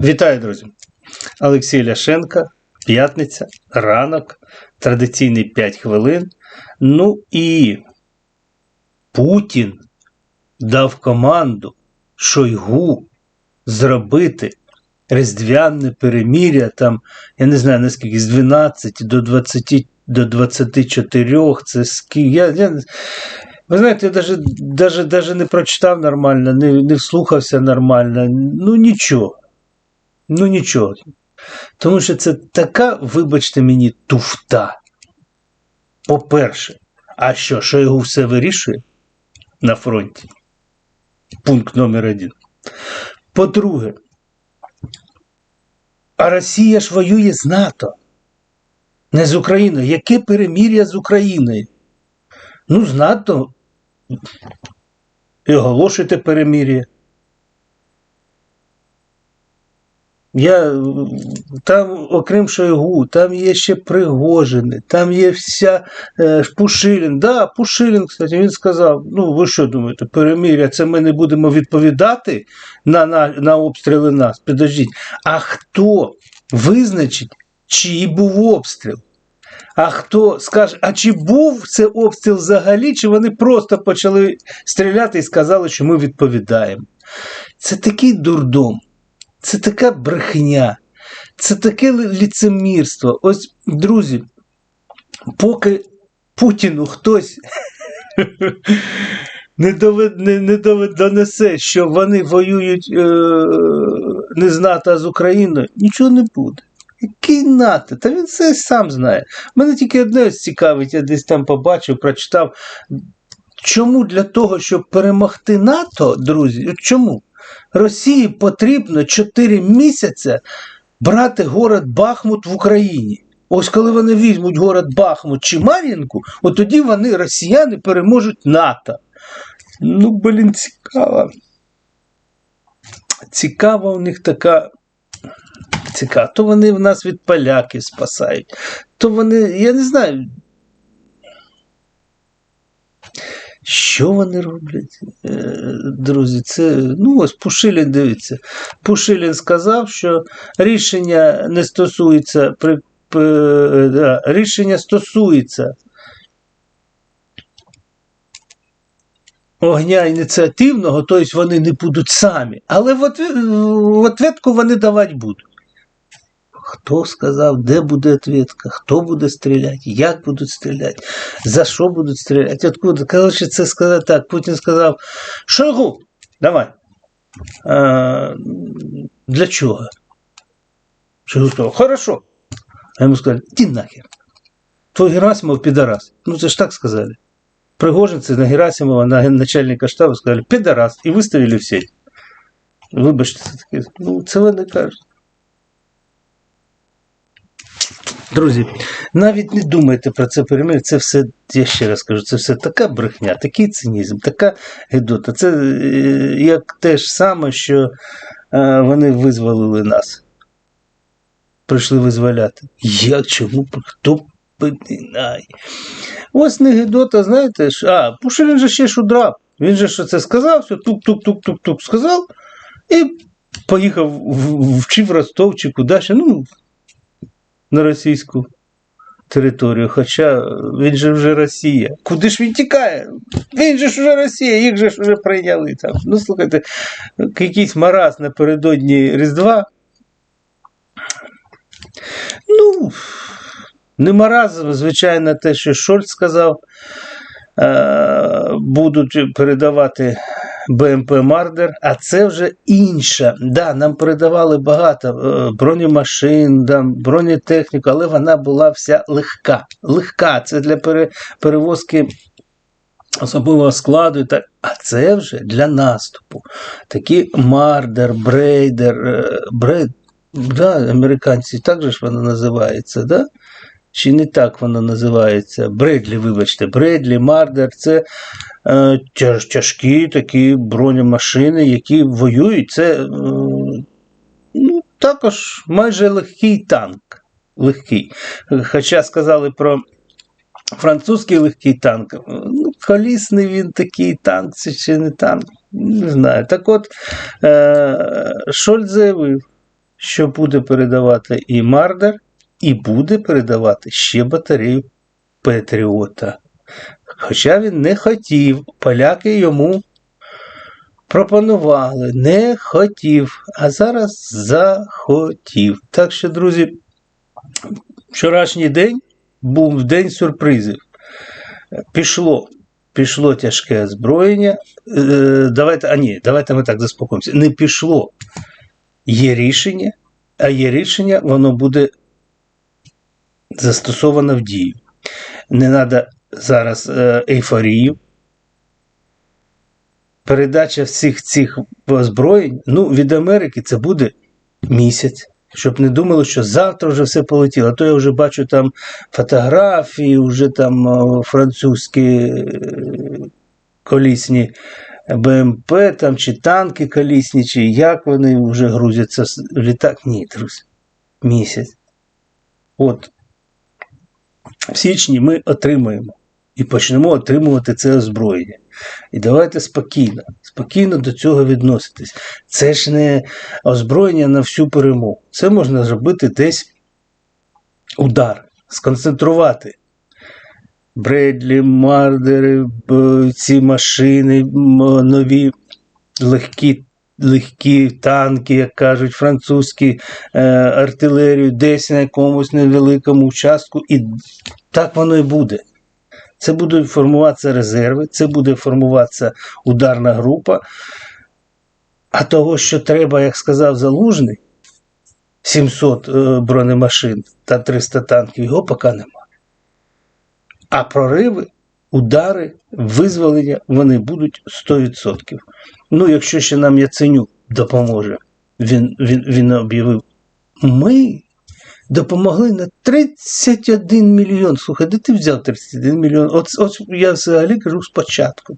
Вітаю, друзі! Олексій Ляшенко, п'ятниця, ранок, традиційний 5 хвилин. Ну і Путін дав команду Шойгу зробити різдвяне переміря, там, я не знаю наскільки, з 12 до 20 до 24. Це скільки. Я, я, ви знаєте, я даже, не прочитав нормально, не, не вслухався нормально. Ну нічого. Ну нічого. Тому що це така, вибачте мені, туфта. По-перше, а що, Шойгу все вирішує на фронті? Пункт номер один. По-друге, а Росія ж воює з НАТО, не з Україною. Яке перемір'я з Україною? Ну, з НАТО і оголошуйте перемір'я. Я там, окрім Шойгу, там є ще Пригожини, там є вся е, Пушилін. Да, Пушилін, кстати, він сказав: ну ви що думаєте, переміря, це ми не будемо відповідати на, на, на обстріли нас. Підождіть. А хто визначить, чий був обстріл? А хто скаже, а чи був це обстріл взагалі, чи вони просто почали стріляти і сказали, що ми відповідаємо? Це такий дурдом. Це така брехня, це таке ліцемірство. Ось, друзі, поки Путіну хтось не, довед, не, не довед, донесе, що вони воюють е, не з НАТО, а з Україною, нічого не буде. Який НАТО? Та він це сам знає. Мене тільки одне цікавить, я десь там побачив, прочитав. Чому для того, щоб перемогти НАТО, друзі, чому? Росії потрібно 4 місяці брати город Бахмут в Україні. Ось коли вони візьмуть город Бахмут чи Мар'їнку, от тоді вони, росіяни, переможуть НАТО. Ну, блін, цікаво. Цікава у них така. Цікаво. То вони в нас від поляків спасають, то вони, я не знаю. Що вони роблять, Е, друзі? Це ну ось Пушилін дивиться. Пушилін сказав, що рішення не стосується п- рішення стосується огня ініціативного, тобто вони не будуть самі. Але в ответку вони давати будуть. Хто сказав, де буде ответка, хто буде стріляти, як будуть стріляти, за що будуть стріляти, откуда. Коротше, це сказати так. Путін сказав: Шойгу, давай. А, для чого? Шойгу сказав, хорошо. А йому сказали, іди нахер. Твой Герасимов підарас. Ну це ж так сказали. Пригожинці на Герасимова, на начальника штабу сказали, підарас, і виставили в сеть. Вибачте, це таке. Ну, це вони кажуть. Друзі, навіть не думайте про це перемир'я. Це все, я ще раз кажу, це все така брехня, такий цинізм, така гидота. Це е, як те ж саме, що е, вони визволили нас. Прийшли визволяти. Як, чому, хто піднає? Ось не гидота, знаєте, а, Пушилін же ще ж. Він же що це сказав, все тук-тук-тук-тук-тук сказав і поїхав в, в чи в Ростов, чи куди ще. Ну, на російську територію. Хоча він же вже Росія. Куди ж він тікає? Він же ж вже Росія, їх же ж вже прийняли там. Ну, слухайте, якийсь мараз напередодні Різдва. Ну, не мараз, звичайно, те, що Шольц сказав. Е, будуть передавати БМП Мардер, а це вже інша. Да, нам передавали багато е, бронемашин, бронетехніку, але вона була вся легка. Легка. Це для пере, перевозки особового складу. і Так. А це вже для наступу. Такі Мардер, Брейдер, е, Брейд, да, американці так же ж воно називається, да? Чи не так воно називається? Бредлі, вибачте, Бредлі, Мардер це е, тяжкі такі бронемашини, які воюють. Це е, ну, також майже легкий танк. Легкий. Хоча сказали про французький легкий танк. Ну, колісний він такий танк, це чи не танк. Не знаю. Так от, е, Шольц заявив, що буде передавати і Мардер, і буде передавати ще батарею Петріота. Хоча він не хотів, поляки йому пропонували, не хотів, а зараз захотів. Так що, друзі, вчорашній день був день сюрпризів. Пішло, пішло тяжке озброєння. Е, давайте, а ні, давайте ми так заспокоїмося. Не пішло. Є рішення, а є рішення, воно буде застосовано в дію. Не треба зараз е, ейфорію. Передача всіх цих озброєнь ну, від Америки це буде місяць. Щоб не думали, що завтра вже все полетіло. А то я вже бачу там фотографії, вже там французькі е, колісні БМП там, чи танки колісні, чи як вони вже грузяться в літак. Ні, друзі, місяць. От в січні ми отримаємо і почнемо отримувати це озброєння. І давайте спокійно, спокійно до цього відноситись. Це ж не озброєння на всю перемогу. Це можна зробити десь удар, сконцентрувати. Бредлі, Мардери, ці машини, нові легкі. Легкі танки, як кажуть, французькі е, артилерію, десь на якомусь невеликому участку, і так воно і буде. Це будуть формуватися резерви, це буде формуватися ударна група. А того, що треба, як сказав Залужний, 700 е, бронемашин та 300 танків, його поки нема. А прориви, удари, визволення вони будуть 100%. Ну, якщо ще нам Яценюк допоможе, він, він, він об'явив, ми допомогли на 31 мільйон. Слухай, де ти взяв 31 мільйон? От, от я взагалі кажу спочатку.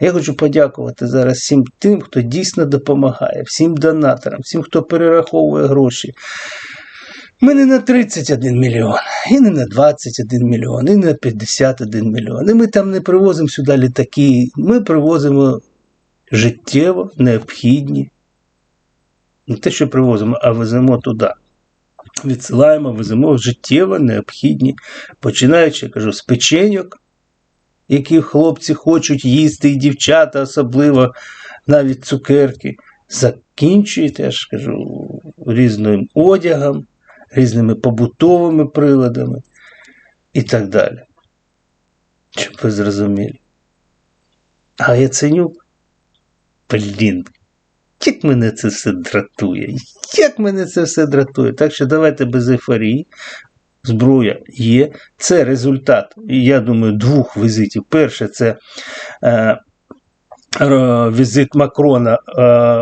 Я хочу подякувати зараз всім тим, хто дійсно допомагає, всім донаторам, всім, хто перераховує гроші. Ми не на 31 мільйон, і не на 21 мільйон, і не на 51 мільйон. І ми там не привозимо сюди літаки, ми привозимо життєво необхідні. Не те, що привозимо, а веземо туди відсилаємо, веземо життєво необхідні, починаючи, я кажу, з печеньок, які хлопці хочуть їсти, і дівчата особливо, навіть цукерки, закінчуєте, я ж кажу, різним одягом, різними побутовими приладами і так далі. Щоб ви зрозуміли. А Яценюк, блін, як мене це все дратує? Як мене це все дратує? Так що давайте без ейфорії. Зброя є. Це результат, я думаю, двох візитів. Перше, це е, візит Макрона е,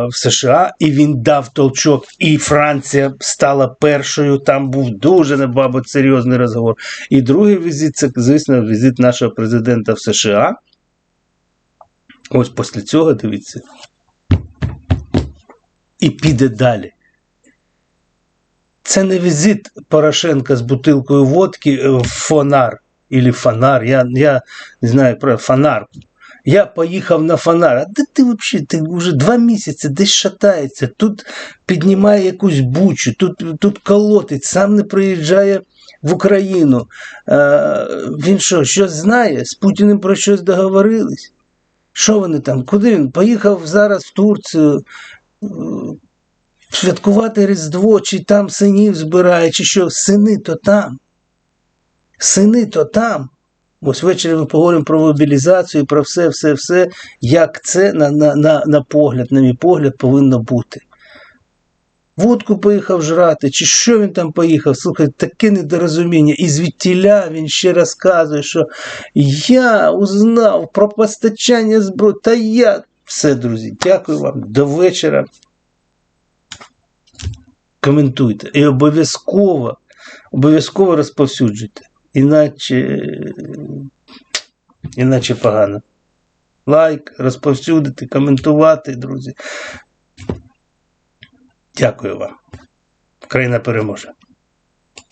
в США, і він дав толчок, і Франція стала першою. Там був дуже небабот серйозний розговор. І другий візит це, звісно, візит нашого президента в США. Ось після цього дивіться і піде далі. Це не візит Порошенка з бутилкою водки в фонар или фонар. Я, я не знаю про фонар. Я поїхав на фонар. А де ти взагалі? Ти вже два місяці десь шатається, тут піднімає якусь бучу, тут, тут колотить, сам не приїжджає в Україну. Е, він що, щось знає? З Путіним про щось договорились? Що вони там? Куди він? Поїхав зараз в Турцію е, святкувати Різдво, чи там синів збирає, чи що, сини то там. Сини то там. Ось ввечері ми поговоримо про мобілізацію, про все, все, все, як це на, на, на, на погляд, на мій погляд, повинно бути. Водку поїхав жрати, чи що він там поїхав? Слухай, таке недорозуміння. І звідтіля він ще розказує, що я узнав про постачання зброї. Та я. Все, друзі, дякую вам. До вечора. Коментуйте. І обов'язково, обов'язково розповсюджуйте. Іначе, іначе погано. Лайк, розповсюдити, коментувати, друзі. Дякую вам. Країна переможе.